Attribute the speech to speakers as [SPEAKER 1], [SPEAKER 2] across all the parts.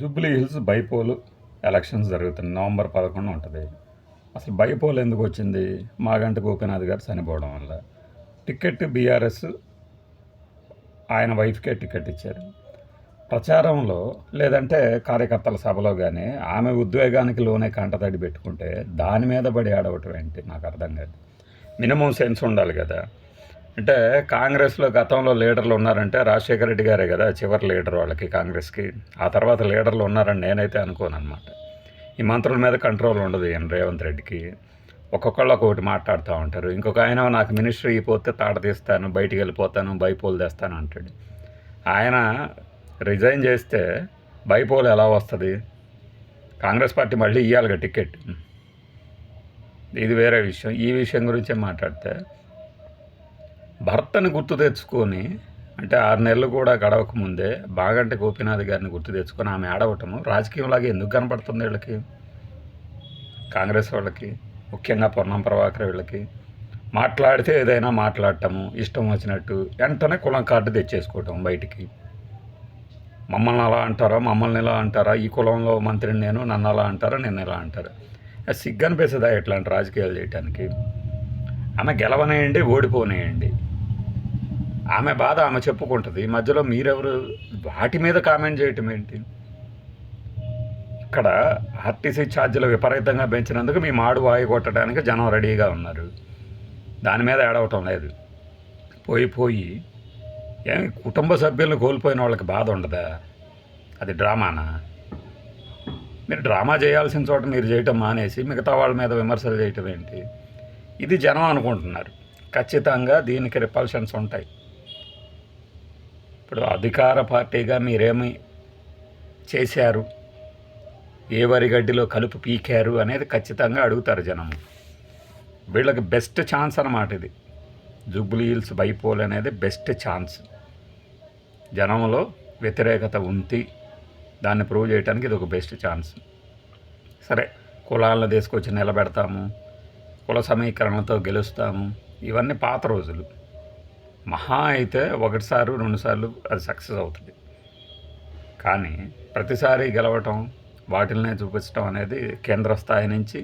[SPEAKER 1] Jubilee Hills bypoll elections జరుగుతుంది November పదకొండు ఉంటుంది. అసలు బైపోల్ ఎందుకు వచ్చింది? మాగంట గోపీనాథ్ గారు చనిపోవడం వల్ల. టికెట్ బీఆర్ఎస్ ఆయన వైఫ్కే టికెట్ ఇచ్చారు. ప్రచారంలో లేదంటే కార్యకర్తల సభలో కానీ ఆమె ఉద్వేగానికి లోనే కంటతడి పెట్టుకుంటే దాని మీద పడి ఆడవటం ఏంటి? నాకు అర్థం కాదు. మినిమం సెన్స్ ఉండాలి కదా. అంటే కాంగ్రెస్లో గతంలో లీడర్లు ఉన్నారంటే రాజశేఖర రెడ్డి గారే కదా చివరి లీడర్ వాళ్ళకి కాంగ్రెస్కి. ఆ తర్వాత లీడర్లు ఉన్నారని నేనైతే అనుకోను అనమాట ఈ మంత్రుల మీద కంట్రోల్ ఉండదు ఈయన రేవంత్ రెడ్డికి. ఒక్కొక్కళ్ళు ఒకటి మాట్లాడుతూ ఉంటారు. ఇంకొక ఆయన నాకు మినిస్ట్రీ అయిపోతే తాట తీస్తాను బయటికి వెళ్ళిపోతాను బైపోల్ తెస్తాను అంటాడు. ఆయన రిజైన్ చేస్తే బైపోల్ ఎలా వస్తుంది? కాంగ్రెస్ పార్టీ మళ్ళీ ఇవ్వాలిగా టికెట్. ఇది వేరే విషయం. ఈ విషయం గురించే మాట్లాడితే భర్తను గుర్తు తెచ్చుకొని అంటే ఆరు నెలలు కూడా గడవక ముందే బాగంటి గోపీనాథ్ గారిని గుర్తు తెచ్చుకొని ఆమె ఆడవటము రాజకీయంలాగా ఎందుకు కనపడుతుంది వీళ్ళకి? కాంగ్రెస్ వాళ్ళకి ముఖ్యంగా పొన్నం ప్రభాకర్ వీళ్ళకి మాట్లాడితే ఏదైనా మాట్లాడటము ఇష్టం వచ్చినట్టు వెంటనే కులం కార్డు తెచ్చేసుకోవటం బయటికి. మమ్మల్ని అలా అంటారా? మమ్మల్ని ఇలా అంటారా? ఈ కులంలో మంత్రిని నేను నన్ను అలా అంటారా? నేను ఇలా అంటారా? సిగ్గు అనిపిస్తుందా ఇట్లాంటి రాజకీయాలు చేయటానికి? ఆమె గెలవనేయండి ఓడిపోనేయండి. ఆమె బాధ ఆమె చెప్పుకుంటుంది. ఈ మధ్యలో మీరెవరు? వాటి మీద కామెంట్ చేయటం ఏంటి? ఇక్కడ ఆర్టీసీ ఛార్జీలు విపరీతంగా పెంచినందుకు మీ మాడు వాయి కొట్టడానికి జనం రెడీగా ఉన్నారు. దాని మీద ఏడవటం లేదు. పోయి పోయి ఏమి కుటుంబ సభ్యులను కోల్పోయిన వాళ్ళకి బాధ ఉండదా? అది డ్రామానా? మీరు డ్రామా చేయాల్సిన చోట మీరు చేయటం మానేసి మిగతా వాళ్ళ మీద విమర్శలు చేయటం ఏంటి? ఇది జనం అనుకుంటున్నారు. ఖచ్చితంగా దీనికి రిపల్షన్స్ ఉంటాయి. ఇప్పుడు అధికార పార్టీగా మీరేమి చేశారు? ఏ వరిగడ్డిలో కలుపు పీకారు అనేది ఖచ్చితంగా అడుగుతారు జనం వీళ్ళకి బెస్ట్ ఛాన్స్ అన్నమాట ఇది. జుబ్లీ హిల్స్ బైపోల్ అనేది బెస్ట్ ఛాన్స్. జనంలో వ్యతిరేకత ఉంది దాన్ని ప్రూవ్ చేయడానికి ఇది ఒక బెస్ట్ ఛాన్స్. సరే కులాలను తీసుకొచ్చి నిలబెడతాము కుల సమీకరణతో గెలుస్తాము ఇవన్నీ పాత రోజులు. మహా అయితే ఒకటిసారి రెండుసార్లు అది సక్సెస్ అవుతుంది. కానీ ప్రతిసారి గెలవటం వాటిల్నే చూపించడం అనేది కేంద్ర స్థాయి నుంచి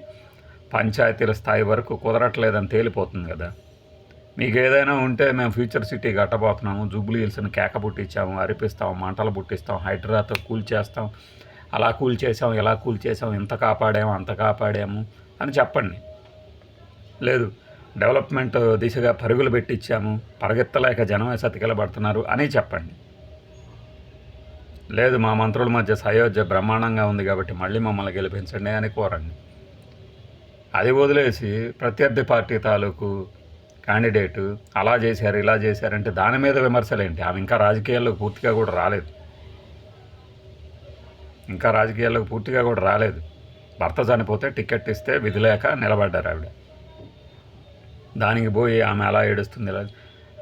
[SPEAKER 1] పంచాయతీల స్థాయి వరకు కుదరట్లేదని తేలిపోతుంది కదా. మీకు ఏదైనా ఉంటే మేము ఫ్యూచర్ సిటీ కట్టబోతున్నాము జూబ్లీ హిల్స్ని కేక పుట్టించాము అరిపిస్తాం మంటలు పుట్టిస్తాం హైడ్రాతో కూల్ చేస్తాం అలా కూల్ చేసాం ఇలా కూల్ చేసాం ఇంత కాపాడాము అంత కాపాడాము అని చెప్పండి. లేదు డెవలప్మెంట్ దిశగా పరుగులు పెట్టించాము పరిగెత్తలేక జనమే సతికిలబడుతున్నారు అని చెప్పండి. లేదు మా మంత్రుల మధ్య సయోధ్య బ్రహ్మాండంగా ఉంది కాబట్టి మళ్ళీ మమ్మల్ని గెలిపించండి అని కోరండి. అది వదిలేసి ప్రత్యర్థి పార్టీ తాలూకు క్యాండిడేటు అలా చేశారు ఇలా చేశారంటే దాని మీద విమర్శలేంటి? ఆమె ఇంకా రాజకీయాల్లో పూర్తిగా కూడా రాలేదు. ఇంకా రాజకీయాల్లోకి పూర్తిగా కూడా రాలేదు. భర్త చనిపోతే టికెట్ ఇస్తే విధి లేక నిలబడ్డారు ఆవిడ. దానికి పోయి ఆమె అలా ఏడుస్తుంది. ఇలా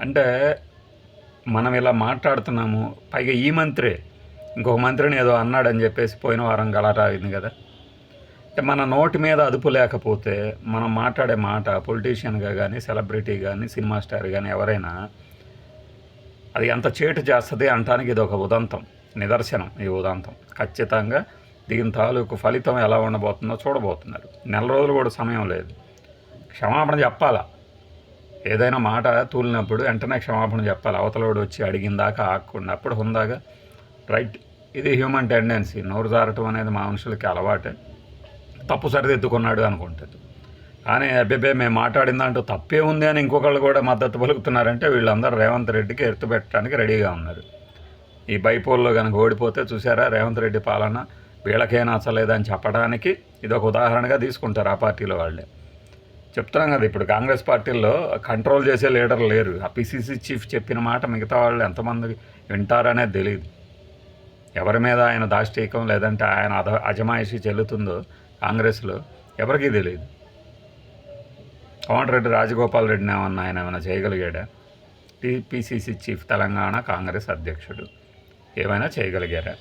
[SPEAKER 1] అంటే మనం ఇలా మాట్లాడుతున్నాము పైగా ఈ మంత్రి ఇంకొక మంత్రిని ఏదో అన్నాడని చెప్పేసి పోయిన వారం గలాట అయింది కదా. అంటే మన నోటి మీద అదుపు లేకపోతే మనం మాట్లాడే మాట పొలిటీషియన్గా కానీ సెలబ్రిటీ కానీ సినిమా స్టార్ కానీ ఎవరైనా అది ఎంత చేటు చేస్తుంది అంటానికి ఇది ఒక ఉదంతం నిదర్శనం ఈ ఉదంతం. ఖచ్చితంగా దీని తాలూకు ఫలితం ఎలా ఉండబోతుందో చూడబోతున్నారు. నెల రోజులు కూడా సమయం లేదు. క్షమాపణ చెప్పాలా? ఏదైనా మాట తూలినప్పుడు వెంటనే క్షమాపణ చెప్పాలి. అవతలవాడు వచ్చి అడిగిన దాకా ఆగకుండా. అప్పుడు హుందాగా రైట్ ఇది హ్యూమన్ టెండెన్సీ. నోరు జారటం అనేది మా మనుషులకి అలవాటే. తప్పు సరిదిద్దుకున్నాడు అనుకుంటుంది కానీ అబ్బెబ్బే మేము మాట్లాడిన దాంట్లో తప్పే ఉంది అని ఇంకొకళ్ళు కూడా మద్దతు పలుకుతున్నారంటే వీళ్ళందరూ రేవంత్ రెడ్డికి ఎత్తు పెట్టడానికి రెడీగా ఉన్నారు. ఈ బైపోల్లో కనుక ఓడిపోతే చూసారా రేవంత్ రెడ్డి పాలన వీళ్ళకే నచ్చలేదని చెప్పడానికి ఇది ఒక ఉదాహరణగా తీసుకుంటారు ఆ పార్టీలో వాళ్ళే. చెప్తున్నాం కదా ఇప్పుడు కాంగ్రెస్ పార్టీలో కంట్రోల్ చేసే లీడర్ లేరు. ఆ పిసిసి చీఫ్ చెప్పిన మాట మిగతా వాళ్ళు ఎంతమంది వింటారనేది తెలియదు ఎవరి మీద ఆయన దాష్టీకం లేదంటే ఆయన అధ అజమాయిషి చెల్లుతుందో కాంగ్రెస్లో ఎవరికీ తెలియదు కోమటిరెడ్డి రాజగోపాల్ రెడ్డిని ఏమన్నా ఆయన ఏమైనా చేయగలిగాడా? టీపీసీసీ చీఫ్ తెలంగాణ కాంగ్రెస్ అధ్యక్షుడు ఏమైనా చేయగలిగారా?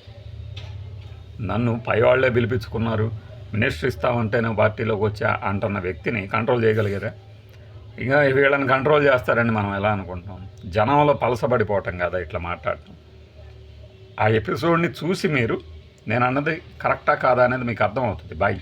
[SPEAKER 1] నన్ను పై వాళ్ళే పిలిపించుకున్నారు. మినిస్టర్ ఇస్తామంటేనే పార్టీలోకి వచ్చా అంటున్న వ్యక్తిని కంట్రోల్ చేయగలిగారా? ఇంకా వీళ్ళని కంట్రోల్ చేస్తారని మనం ఎలా అనుకుంటాం జనంలో పలసబడిపోవటం కదా ఇట్లా మాట్లాడటం. ఆ ఎపిసోడ్ని చూసి మీరు నేను అన్నది కరెక్టా కాదా అనేది మీకు అర్థమవుతుంది. బాయ్